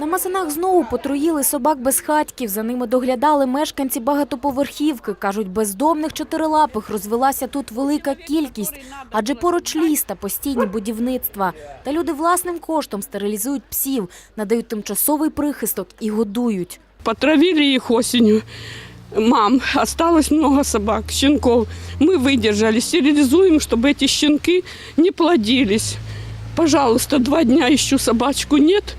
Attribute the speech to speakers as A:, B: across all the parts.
A: На Мазанах знову потруїли собак безхатьків. За ними доглядали мешканці багатоповерхівки. Кажуть, бездомних чотирилапих розвелася тут велика кількість, адже поруч ліс та постійні будівництва. Та люди власним коштом стерилізують псів, надають тимчасовий прихисток і годують.
B: Потравили их осенью. Мам, осталось много собак, щенков. Мы выдержали, стерилизуем, чтобы эти щенки не плодились. Пожалуйста, два дня ищу собачку, нет.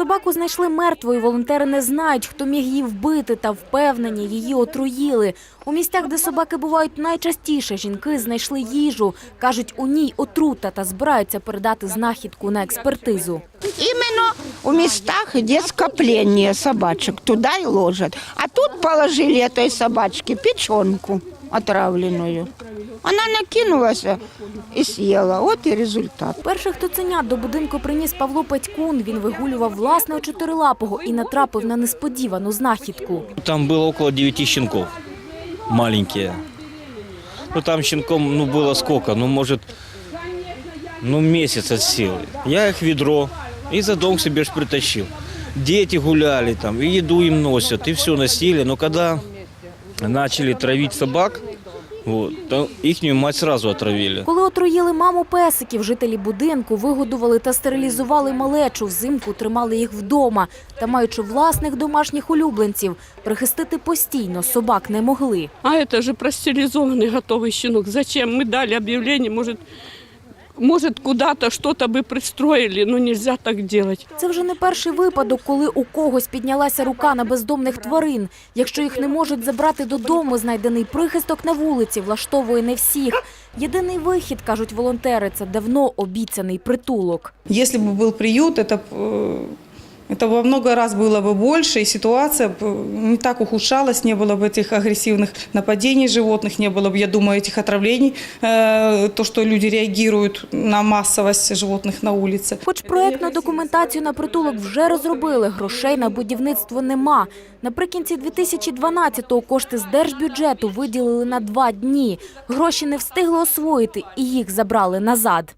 A: Собаку знайшли мертвою. Волонтери не знають, хто міг її вбити, та впевнені, її отруїли. У місцях, де собаки бувають найчастіше, жінки знайшли їжу. Кажуть, у ній отрута та збираються передати знахідку на експертизу.
C: Именно в местах, где скопление собачек, туда и ложат. А тут положили этой собачке печенку отравленную. Она накинулась и съела. Вот и результат.
A: Перших туценят до будинку приніс Павло Петькун. Він вигулював власного чотирилапого і натрапив на несподівану знахідку.
D: Там было около 9 щенков, маленькие. Ну там щенком, ну было сколько, ну может, ну месяц от силы. Я их в ведро и за дом себе ж притащил. Дети гуляли там, и еду им носят, и все носили. Но когда начали травить собак, вот, то ихнюю мать сразу отравили.
A: Коли отруїли маму песиків, жителі будинку вигодували та стерилізували малечу. Взимку тримали їх вдома. Та, маючи власних домашніх улюбленців, прихистити постійно собак не могли.
B: А это же простерилизованный готовый щенок. Зачем? Мы дали объявление, может, может куда-то что-то бы пристроили, но нельзя так делать.
A: Це вже не перший випадок, коли у когось піднялася рука на бездомних тварин. Якщо їх не можуть забрати додому, знайдений прихисток на вулиці влаштовує не всіх. Єдиний вихід, кажуть волонтери, це давно обіцяний притулок.
E: Если бы был приют, это, б, э, это во много раз было бы больше, и ситуация б не так ухудшалась, не было бы этих агрессивных нападений животных, не было бы, я думаю, этих отравлений, э, то, что люди реагируют на массовость животных на улице.
A: Хоч проектну документацію на притулок вже розробили, грошей на будівництво нема. Наприкінці 2012-го кошти з держбюджету виділили на два дні. Гроші не встигли освоїти і їх забрали назад.